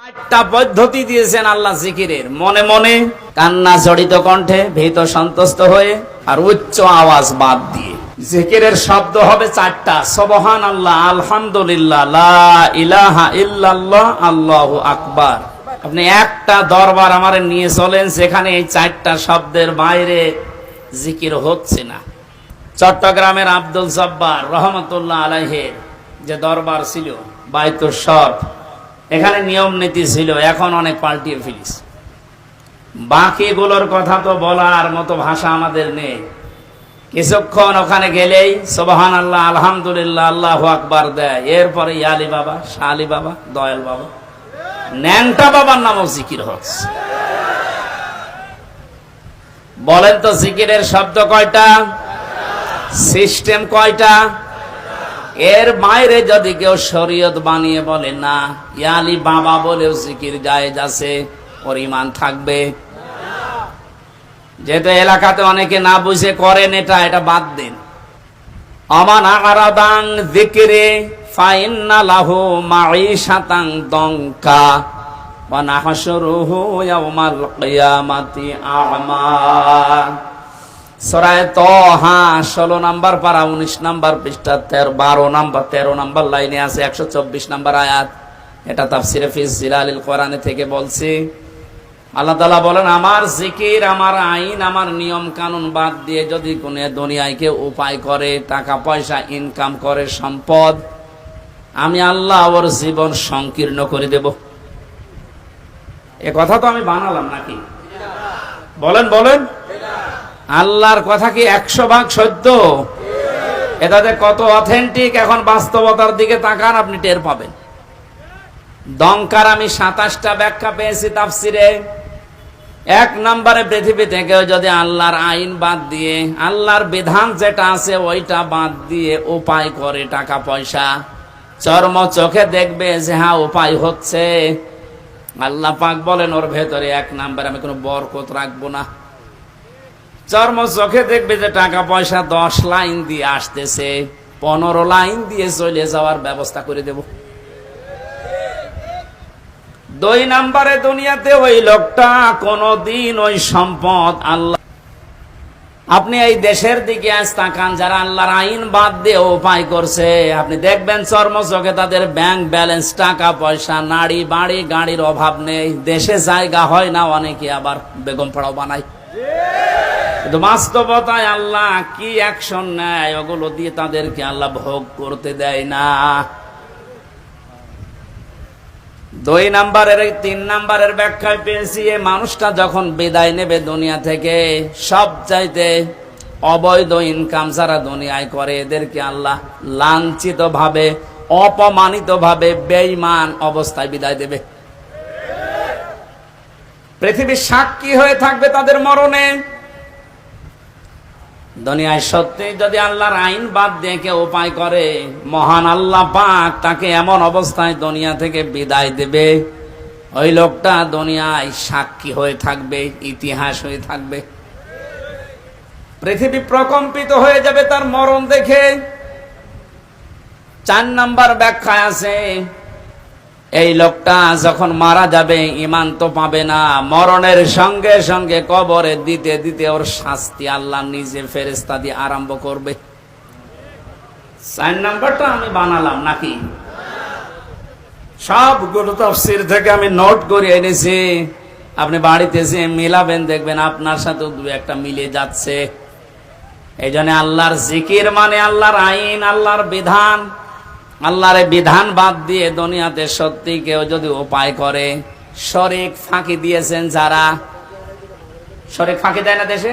চারটা পদ্ধতি দিয়েছেন আল্লাহ জিকিরের। মনে মনে কান্না জড়িত কণ্ঠে ভীত সন্তুষ্ট হয়ে আর উচ্চ আওয়াজ বাদ দিয়ে। জিকিরের শব্দ হবে চারটা। সবহান আল্লাহ আলহামদুলিল্লাহ, লা ইলাহা ইল্লাল্লাহ, আল্লাহু আকবার। আপনি একটা দরবার আমার নিয়ে চলেন, সেখানে এই চারটা শব্দের বাইরে জিকির হচ্ছে না। চট্টগ্রামের আব্দুল জব্বার রহমতুল্লাহ আলাইহের যে দরবার ছিল বাইতুর শট এখানে নিয়ম নীতি ছিল, এখন অনেক পাল্টিয়ে ফেলিস। বাকিগুলোর কথা তো বলার মতো ভাষা আমাদের নেই। কিছুক্ষণ ওখানে গেলেই সোবাহান আল্লাহ আলহামদুলিল্লাহ, আল্লাহ আকবার দেয়। এরপরে ইয়ালি বাবা শালি বাবা দয়াল বাবা। ন্যাংটা বাবার নামও জিকির হচ্ছে। বলেন তো জিকিরের শব্দ কয়টা? সিস্টেম কয়টা? এর বাইরে যদি কেউ শরীয়ত বানিয়ে বলে, না, ইয়ালি বাবা বলেও জিকির জায়েজ আছে ইমান থাকবে। যেহেতু এলাকাতে অনেকে না বুঝে করেন এটা এটা বাদ দিন। অমান আরাদাং যিকরে ফাইন্না লাহু মাঈশাতাং দঙ্কা ওয়া নাহশুরুহু ইয়াউমাল কিয়ামাতি আ'মা। সরায় ষোলো উনিশ নাম্বার পৃষ্ঠা, তেরো, বারো নাম্বার, তেরো নাম্বার লাইনে আছে একশো চব্বিশ নাম্বার আয়াত। এটা কোরআনে থেকে বলছি। বলেন, আমার জিকির, আমার আইন, আমার নিয়ম কানুন বাদ দিয়ে যদি কোন দুনিয়ায় কেউ উপায় করে, টাকা পয়সা ইনকাম করে, সম্পদ, আমি আল্লাহ ওর জীবন সংকীর্ণ করে দেব। এ কথা তো আমি বানালাম নাকি? বলেন বলেন। আল্লাহর কথা কি একশো ভাগ সত্য? এটাতে কত অথেন্টিক এখন বাস্তবতার দিকে তাকান, আপনি টের পাবেন। দঙ্কার আমি সাতাশটা ব্যাখ্যা পেয়েছি তাফসিরে। এক নম্বরে পৃথিবী থেকে যদি আল্লাহর আইন বাদ দিয়ে, আল্লাহর বিধান যেটা আছে ওইটা বাদ দিয়ে উপায় করে টাকা পয়সা, চর্ম চোখে দেখবে যে হ্যাঁ উপায় হচ্ছে। আল্লাহ পাক বলেন, ওর ভেতরে এক নাম্বার আমি কোনো বরকত রাখব না। চর্ম চোখে দেখবে যে টাকা পয়সা দশ লাইন দিয়ে আসতেছে, পনেরো লাইন দিয়ে চলে যাওয়ার ব্যবস্থা করে দেব। দুই নাম্বারে দুনিয়াতে ওই লোকটা কোনদিন ওই সম্পদ আল্লাহ আপনি এই দেশের দিকে আজ তাকান, যারা আল্লাহর আইন বাদ দিয়ে উপায় করছে। আপনি দেখবেন চর্ম চোখে তাদের ব্যাংক ব্যালেন্স টাকা পয়সা, নাড়ি বাড়ি, গাড়ির অভাব নেই। দেশে জায়গা হয় না, অনেকে আবার বেগম পাড়াও বানায়। বাস্তবতায় আল্লাহ কি অ্যাকশন নেয়? ওগুলো দিয়ে তাদেরকে আল্লাহ ভোগ করতে দেয় না। দুই নাম্বারের, তিন নাম্বারের ব্যাখ্যায় পেয়েছি এই মানুষটা যখন বিদায় নেবে দুনিয়া থেকে সব চাইতে অবৈধ ইনকাম যারা দুনিয়ায় করে, এদেরকে আল্লাহ লাঞ্ছিত ভাবে অপমানিত ভাবে বেঈমান অবস্থায় বিদায় দেবে। পৃথিবীর সাক্ষী হয়ে থাকবে তাদের মরণে। দুনিয়ায় সত্যি যদি আল্লাহর আইন বাদ দিয়ে কেউ উপায় করে, মহান আল্লাহ পাক তাকে এমন অবস্থায় দুনিয়া থেকে বিদায় দেবে। ওই লোকটা দুনিয়ায় সাক্ষী হয়ে থাকবে, ইতিহাস হয়ে থাকবে। পৃথিবী প্রকম্পিত হয়ে যাবে তার মরণ দেখে। চার নাম্বার ব্যাখ্যা আছে এই লোকটা যখন মারা যাবে ইমান তো পাবে না। মরণের সঙ্গে সঙ্গে কবরে দিতে দিতে ওর শাস্তি আল্লাহ নিজে ফেরেস্তা দিয়ে আরম্ভ করবে। চার নাম্বারটা আমি বানালাম নাকি? সবগুলো তফসির থেকে আমি নোট করে এনেছি। আপনি বাড়িতে এসে মিলাবেন, দেখবেন আপনার সাথে দু একটা মিলে যাচ্ছে। এই জন্য আল্লাহর জিকির মানে আল্লাহর আইন, আল্লাহর বিধান। আল্লাহর বিধান বাদ দিয়ে দুনিয়াতে সত্যি কেউ যদি উপায় করে, শরিক ফাঁকি দিয়েছেন যারা? শরিক ফাঁকি দেয় না দেশে?